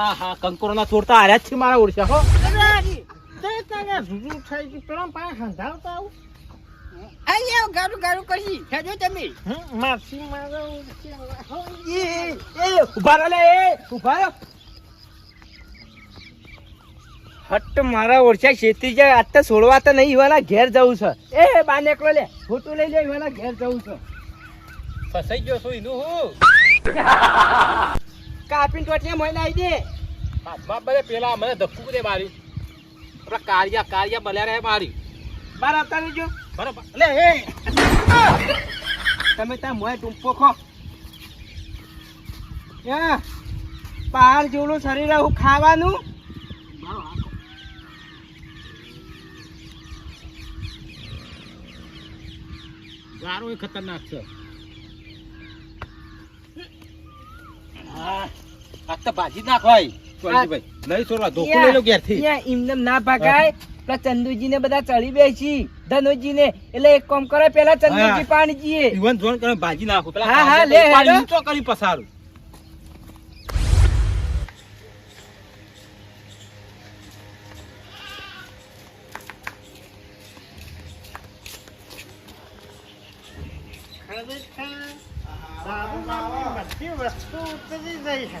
આ હા. કંકોરો ના છોડતા હાર્યા છે મારા ઓળખ્યા હો આવું હટ મારા ઓળખ્યા શેતી જાય આજ છોડવા તો નહીં ઈવાના ઘેર જવું છે. એ બા નીકળો લે ફોટો લઈ લે ઈવાના ઘેર જવું છે. ફસાઈ ગયો છું એનું હું. કાપીને ટોટિયા મોઈ લાવી દે. હાથમાં બધે પેલા મને ધક્કું દે મારી આપણા કાળિયા કાળિયા બલ્યા રહે મારી. બાર આવતા રહેજો. બરાબર. લે હે તમે ત્યાં મોય ટૂંપો ખો. હે પહાડ જેવડું શરીર હું ખાવાનું. ગારો એ ખતરનાક છે. આ તો ભાજી નાખ કોલજીભાઈ નહીં છોડવા ધોકું લઈ લો ઘેરથી. એમને ના ભાગાય. ચંદુજી ને બધા ચડી બેસી. ધનુજી ને એટલે એક કામ કરે પેલા ચંદુજી પાણી જીએ ઈવન જોન કરે ભાજી નાખો. પેલા હા, હા, લે, પાણી. ઊંચો કરી પસારું. બાબુ બાબુ બધી વસ્તુ ઉતરી જાય છે.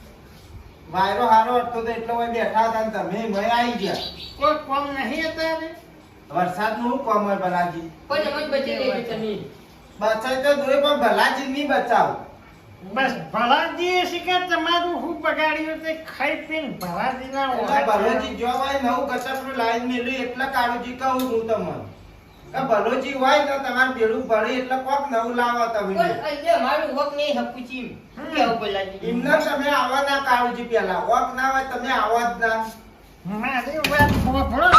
વાયરો હારો હતો તો એટલો હોય બેઠા હતા ને તમે મય આવી ગયા. કોઈ કોમ નહીં અત્યારે વરસાદનું કોમ હોય ભલાજી? પણ અમે બચી ગઈ તમે બચાય તો દોય પણ ભલાજી નહીં બચાવ. બસ ભલાજી શીખે તમારું હું બગાડ્યું તે ખાઈ પીને ભલાજીના એટલે ભલાજી જો હોય નવું કચરું લાઈન મેલ્યું એટલે કાળુજી કહું હું તમને. કે ભલોજી હોય તો તમારે બેડું ભરે એટલે કોક નવું લાવો તમે. મારું વક નહીં હપુચી કેવું બોલાજી એમને તમે આવા ના કાળુજી પેલા. ઓક ના હોય તમે આવો જ ના. મારી વાત સાંભળો.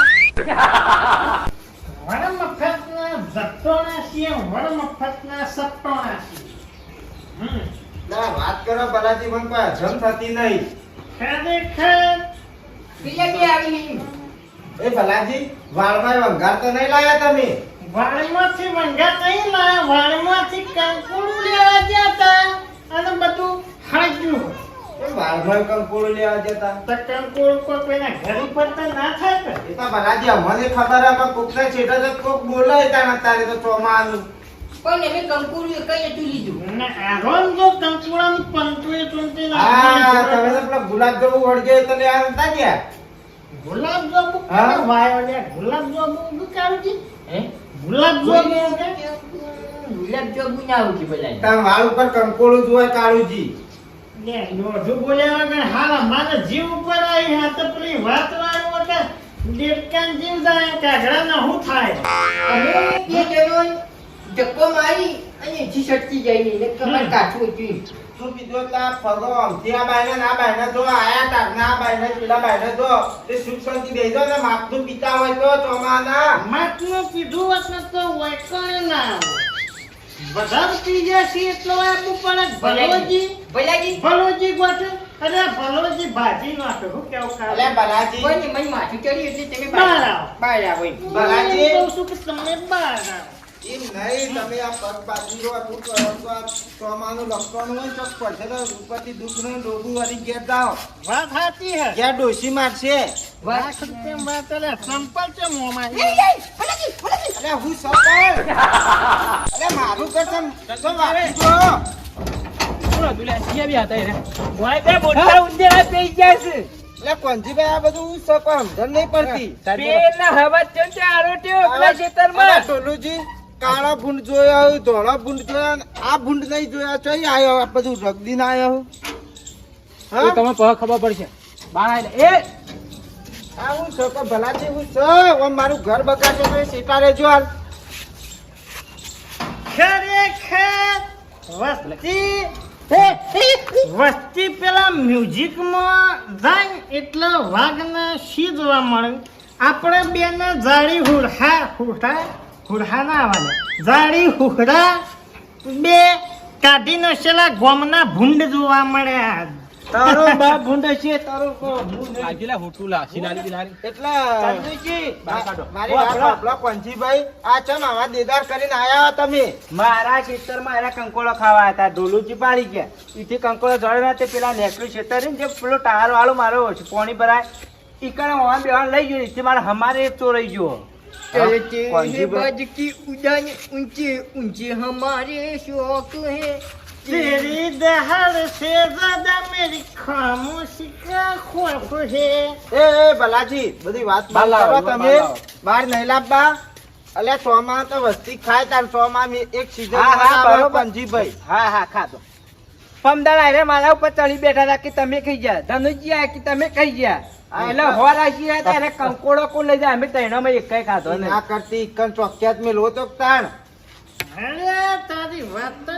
વણ મફતના જટ્ટોના છીએ વણ મફતના સટ્ટોના છીએ ના વાત કરો ભલાજી મને કોઈ હજમ થતી નહીં. ખરેખર આવી? નહીં એ ભલાજી વાળમાં વંગાર તો નહીં લાયા તમે? વાળમાંથી વંગાર નહીં લાયા વાળમાંથી કંકુડું લેવા ગયા હતા અને બધું હાજ્યું. એ વાળમાં કંકોડું લેવા જતા તો કંકુડ કોઈ કોઈના ઘરે પડતા ના થાય કે? એ તો ભલાજી અમને ખબર હે કોકને છેટે તો કોક બોલે તાણ અત્યારે તો ચોમાનું. પણ અમે કંકુરું કઈ એટલું લીધું? ને આરોન જો કંકુડાની પંતુએ ચૂંટી હા તમે તો પેલા ગુલાબજાંબુ વળગે તો ગયા? ગુલાબ જાંબુ હા? વાયો ને ગુલાબ જાંબુ દુકાવજી હે? ગુલાબ જાંબુ ગુલાબ જાંબુ. ના આવું કે બોલાજી તાર વાળ ઉપર કંકોડું જોય કાળુજી. લે દોઢું બોલ્યા વગર હાલા અમારે જીવ ઉપર આવી હા તો પેલી વાત વાળો કે દેડકાન જીવ જાય કાગડા ના હું થાય? અમે બે જણો ધક્કો મારી અને જી સટકી જાય ને કમર કાઠું હતું શું કીધું આ ફરો આમથી આ બાયને ના બાયને જો આયા તાર ના બાયને પેલા બાયને જો તે સુખ શાંતિ બેસો ને માપનું પિતા હોય તો કીધું હોત ને તો વૈકણે ના એટલો આપવું પડે ભલોજી ભલાજી ભલોજી ગોઠ અરે ભલોજી ભાજી નાખે હું કેવું અલે ખાય ભલાજી કોઈ મને માથું ચડ્યું એટલે તમે બહાર આવો. બહાર આવો ભલાજી. કહું છું કે તમે બહાર આવો. એમ નહીં તમે આ પગ બાજુ ચોમાનું લખવાનું હોય તો પડશે ડોબું વળી ઘેર વાત સાચી હે. ઘેર મારશે. વાત વાત? સંપલ છે મોંમાં અરે હું અરે મારું એટલે કોંજીભાઈ આ બધું સમજણ નહીં પડતી. પેલા હવા ચમચા આરોટ્યો પેલા ખેતરમાં. ટોલુજી કાળા ભૂંડ જોયા ધોળા ભૂંડ જોયા આ ભૂંડ નહીં જોયા ચોઈ આવ્યો આ બધું રગદીને આવ્યો હા. તમને પહ ખબર પડશે. બાર એ! હું છો કે ભલાજી હું છો? ઓમ મારું ઘર બગાડશે તો રહેજો હાલ. ખરેખર વસ્તી વસ્તી પેલા મ્યુઝિકમાં જાય ને એટલે વાઘને શી મળે. આપણે બેને જાળી હુરહા હુરહા. હુરહા ના આવવાના જાળી હુરહા બે કાઢી નશેલા ગોમના ભૂંડ જોવા મળ્યા. તારો બાપ ભૂંડે છે તારો બાપ ભૂંડે. આજેલા હોટું લા સિનારી બિનારી એટલે ચંદુજી, બહાર કાઢો. મારી વાત પંજીભાઈ આ ચમ આવા દેદાર કરીને આયા તમે. મારા ખેતરમાં એના કંકોળો ખાવા હતા ડોલુજી પાડી ગયા. ઈથી કંકોળો જોડે ના તે પેલા નેકરું ખેતર જે પેલો ટાયર વાળો મારો પોણી ભરાય. ઈ કણે હોવાન બેવાન લઈ ગયો ઈથી મારે હમારે ચોરાઈ ગયો. चलते कौन सी हैं बात? बाज की उड़ान ऊंचे ऊंचे हमारे शौक है तेरी दहर से ज्यादा मेरी खामोशी का खौफ है એ એ ભલાજી બધી વાત બાર બંધ લાવો, કરો બાર તમે લાવો. બહાર નહીં લાવવા અલ્યા સોમાં તો વસ્તી ખાય તાર સોમાં એક સીઝન હા, હા, બરોબર. પંજીભાઈ હા હા ખાધો પમદાર આરે મારા ઉપર ચડી બેઠા હતા કે તમે ખાઈ ગયા ધનુજી આ કે તમે ખાઈ ગયા હા, એટલે હોર આશી હતા એને કંકોડો કોણ લઈ જાય? અમે ત્રણમાં એક કઈ ખાધો ને. આ કરતી ઇકન ચોક્યાત મેં લો તો તાણ. અરે તારી વાત તો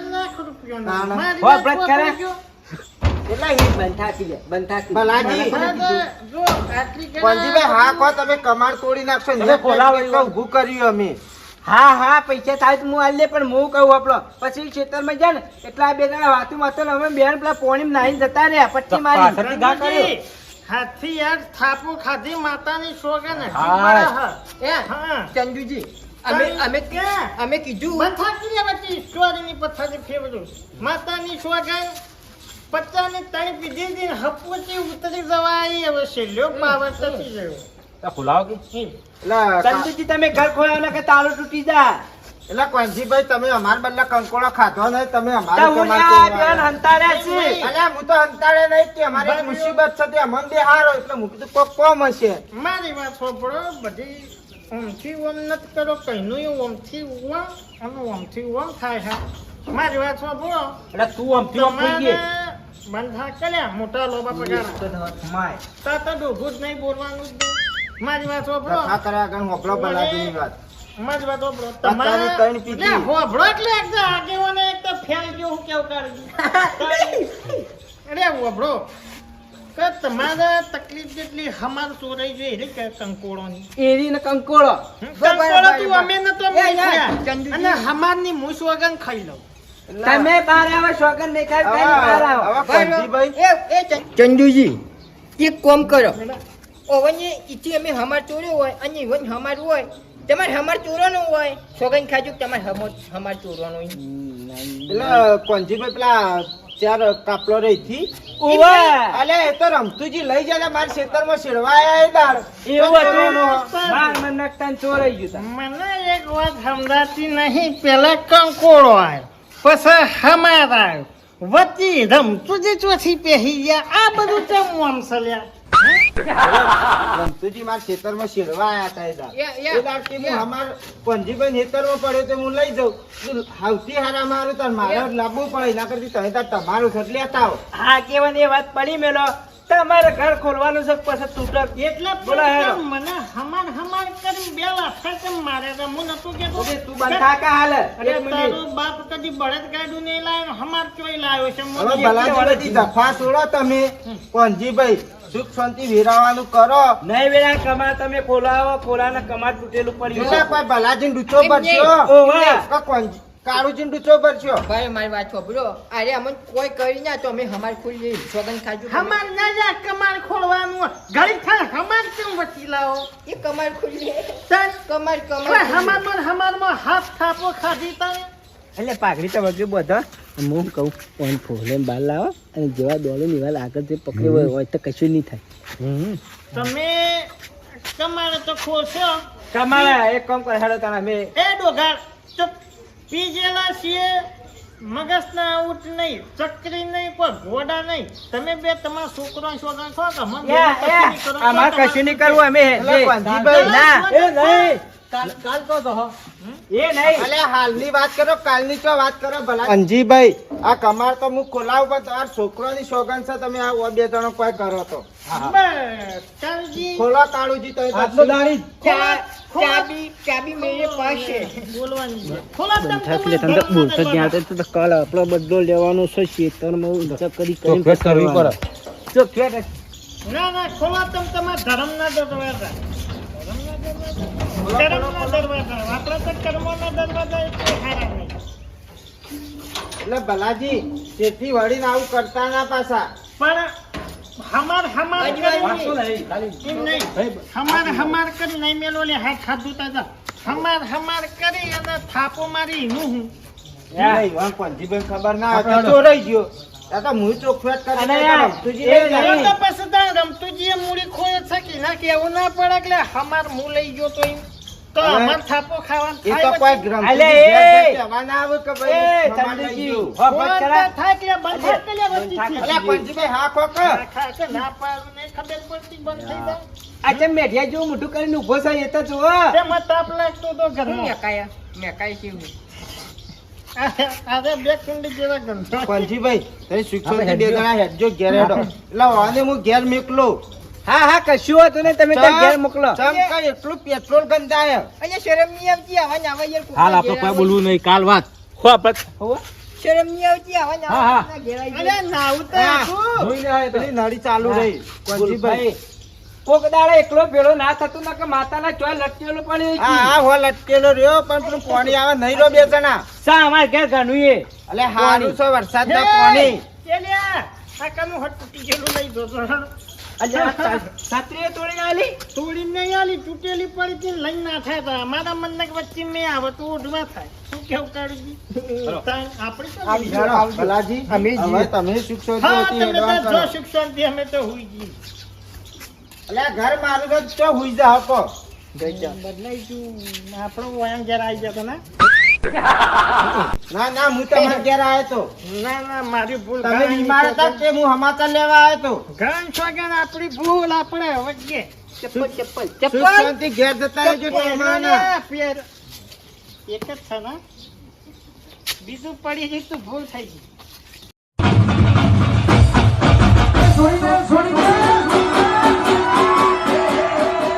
ના, ના. હો, બ્રત કરે? કેટલા હિટ બંધ થાકી જાય બંધ થાકી ભલાજી જો આટલી કરા- પંજીભાઈ હા કહો તમે કમાડ તોડી નાખશો ને. બોલાવો ઊભું કર્યું અમે. હા હા પૈસા થાય તો હું દે પણ હું કહું આપણો. પછી ખેતરમાં જાય ને. એટલા બે જણા વાતું માતો અમે બેન પેલા પોણી નાઈને જતા રહ્યા. પટ્ટી મારી હાથી યાર થાપુ ખાધી માતાની શોગન હજી એ. હા. ચંદુજી અમે અમે અમે કીધું પથારી બધી ઈશ્વરની પથારી ફેરવું માતાની શોગન પચાની તણી પીધી હતી હપુથી ઉતરી જવાય હવે છેલ્લો પાવર થતી ગયો. ખુલાવો કે? એટલે ચંદુજી તમે ઘર ખોયા કે તાળો તૂટી જાય? એટલે કોંજીભાઈ તમે અમાર બદલા કંકોડો ખાધો નહીં તમે તો અમારી હું હંતાડ્યા છે. તો અંતાડે નહીં કે અમારે મુસીબત છે તે અમને બે હારો એટલે હું કીધું કોક કોમ હશે. મારી વાત સાંભળો બધી ઓમથી ઓમ નથી કરો કહીનું ઓમથી ઓમ અને ઓમથી ઓમ થાય છે. મારી વાત સાંભળો. એટલે તું ઓમથી ઓમ થઈ ગઈ. બંધા કર્યા મોટા લોબા પગાર. તો તો ડોભું જ નહીં બોલવાનું જ મારી વાત સાંભળો. આ કર્યા આગળ મોકલો બલાજીની વાત. તમારે ત્રણ પીધી. લે, હોભળો એટલે એક તો આગેવાને એક તો ફેલ ગયો હું કેવું કાઢી? અરે હોભળો. કે તમારે તકલીફ જેટલી હમાર ચોરાઈ જોઈએ એટલે કે કંકોળોની? એરી ને કંકોળો. કંકોળો તું અમે નતો એ, એ, મેળ્યા. ચંદુજી. અને વગર ખાઈ લઉં. તમે બાર આવો શોગન નહીં ખાય એ એ ચંદુજી એક કોમ કરો. ઓવને ઈથી અમે હમાર ચોર્યો હોય અને હમાર હોય. તમારે હમાર ચોરવાનું હોય સોગન ખાજો કે તમારે હમાર હમાર ચોરવાનું હોય. એટલે કોંજીભાઈ પેલા ચાર કાપલો રહી થી ઓવે અલે એ તો રમતુજી લઈ જાય મારા ખેતરમાં શેરવા આયા દાળ. એવું હતું. બાર મને નકતાન ચોરાઈ ગયું તા. મને એક વાત સમજાતી નહીં પેલા કંકોળો આવ્યો પછી હમાર આવ્યો વચ્ચે રમતુજી ચોથી પહેરી ગયા આ બધું ચમ વંશલ્યા રમતુજી મારા ખેતરમાં શેરવા આવ્યા હતા એ કે હું અમાર પંજીભાઈ ખેતરમાં પડ્યો તો હું લઈ જાઉં. તો હારા મારું તાર મારે લાવવું પડે એના કરતી તમે તાર તમારું ઘર લેતા આવો. હા કેવાની એ વાત પડી મેલો. તમારે ઘર ખોલવાનું છે પછી તૂટક એટલે બોલા. મને હમાર હમાર કરી બે લાફા કેમ મારે? તો હું નતું ઓકે, તું બંધા કા હાલ? અરે તારો બાપ કદી બળદ ગાડું નહીં લાવ્યો હમાર ચોઈ લાવ્યો છે મને ભલા બધી દફા છોડો તમે. કોંજીભાઈ સુખ શાંતિ વેરાવાનું કરો. નહીં વેરા કમા તમે ખોલાવો ખોલાને કમાડ તૂટેલું પડ્યું છે. કોઈ ભલાજી ડૂચો ભરશો. કોંજી કાળુજી ડૂચો ભરશો? ભાઈ મારી વાત સાંભળો. અરે અમને કોઈ કરી ના તો અમે હમાર ખુલ્લી સોગન ખાજો. હમાર ના જા કમાર ખોલવાનું ઘડી થાય હમાર કેમ વચી લાવો? એ કમાર ખુલ્લી સર કમર કમાર હમારમાં હમારમાં હાથ થાપો ખાધી તારે એટલે પાઘડી તો વગ્યું બધો. હું કહું ઓન ફોલે બાર લાવો અને જેવા દોડો ને એવા આગળ જે પકડ્યો હોય તો કશું નહીં થાય. તમે તમારે તો ખોશો. તમારે એક કામ કરે હેડો તને મે એ ડોગાર તો પીજેલા છીએ મગજના ઊંટ નહીં ચકરી નહીં કોઈ ઘોડા નહીં. તમે બે તમારા છોકરો છોકરા છો કે અમારે કશું નહીં કરવું અમે ના એ નહીં. એ નહીં. અલે હાલની વાત કરો કાલની તો વાત કરો ભલા. અંજીભાઈ. આ કમાર તો હું ખોલાવ પણ તમારા છોકરાની સોગંદ છે તમે આ બે જણો કોઈ કરો તો. ખોલો કાળુજી તો ચાબી ચાબી મેરે પાસે બોલવાની. ખોલા તમારા બોલતો જ કાલ આપણો બદલો લેવાનો છે શેતરમાં ઊંધા કરી કરવી પડે. ના ના ખોલા તમે તમારા ધર્મના દરવાજા. ધર્મના દરવાજા. કર્મના દરવાજા આપણા તો કર્મના દરવાજા એટલે હારા નહીં. એટલે ભલાજી તેથી વળીને આવું કરતા ના પાછા. પણ હમાર હમાર કરી નહીં, ખાલી એમ નહીં. હમાર હમાર કરી નહીં મેલો લે હાથ ખાધું તાજા હમાર હમાર કરી અને થાપો મારી હું. ખબર ના ચોરાઈ ગયો. આ હું ચોખવટ કરી મૂડી ખોય છે કે ના કે એવું ના પડે એટલે હમાર હું લઈ ગયો તો એમ. તો હવે થાપો ખાવાનું એ તો કોઈ પછી. અલે, એ! ઘેર કહેવા કે ભાઈ મમાન લઈ ચંદુજી, ગયું. હો, બસ થાય કે બંધ કે લે વચ્ચેથી. અલે, પંજીભાઈ હા ખો કે? કે ના પાડું નહીં ખબર પડતી બંધ થઈ જાય. આ જેમ મેઢિયા જેવું મોઢું કરીને ઊભો થાય એ તો તાપ લાગતો ઘરમાં. મેકાયા? મેકાય કેવું? અરે બે કુંડી જેવા ગંધો. પંજીભાઈ બે જણા હેડજો ઘેર હેડો. એટલે વાને હું ઘેર મેકલો. હા હા કશું હતું ને તમે ત્યાં ઘેર મોકલો. ચમકાય એટલું પેટ્રોલ ગંધાય. અહીંયા શરમ નહીં આવતી આવા ને આવા યાર હાલ આપણે કોઈ બોલવું નહીં કાલ વાત. હો આપણે શરમ નહીં આવતી આવા ને હા, આવા હા. ના ઘેરાઈ અરે નાવું તો હા. જોઈને આવે પેલી નળી ચાલુ રહી. કોજી ભાઈ કોક દાડા એકલો ભેળો ના થતું ના કે માતાના ચોય લટકેલો પડી હા હા હો લટકેલો રહ્યો પણ તું પાણી આવે નહીં રો બે જણા. સા અમાર ઘેર ઘણું એ. એટલે હારું છે વરસાદ ના હે! પાણી. ચેલ્યા, આ કનું હટ તૂટી ગયેલું નહીં જજો. અલ્યા છત્રીએ તોડીને આલી? તોડી નહીં આલી તૂટેલી પડી હતી લઈ ના થાય તો અમારા મનને વચ્ચે મેં આવે તો ઓઢવા થાય. શું કેવું કાઢી આપણે તો આમ બીજું. હેડો, ભલાજી અમે તમે તો અમે હુઈ ગઈ એટલે આ ઘર મારું તો હુઈ જા હકો બદલાઈ ગયું. આપણો વયમ ઘેર આવી જતો ને ના ના હું તમારા ઘેર આવ્યો તો. ના ના મારી ભૂલ તમે બીમાર હતા તે હું સમાચાર લેવા આવ્યો તો. ઘણી છોકરા આપણી ભૂલ આપણે વચ્ચે ચપ્પલ ચપ્પલ ચપ્પલ. શાંતિ ઘેર જતા રહેજો તમારા એક જ છે ને? બીજું પડી ગઈ તો ભૂલ થઈ ગઈ. છોડી દે છોડી દે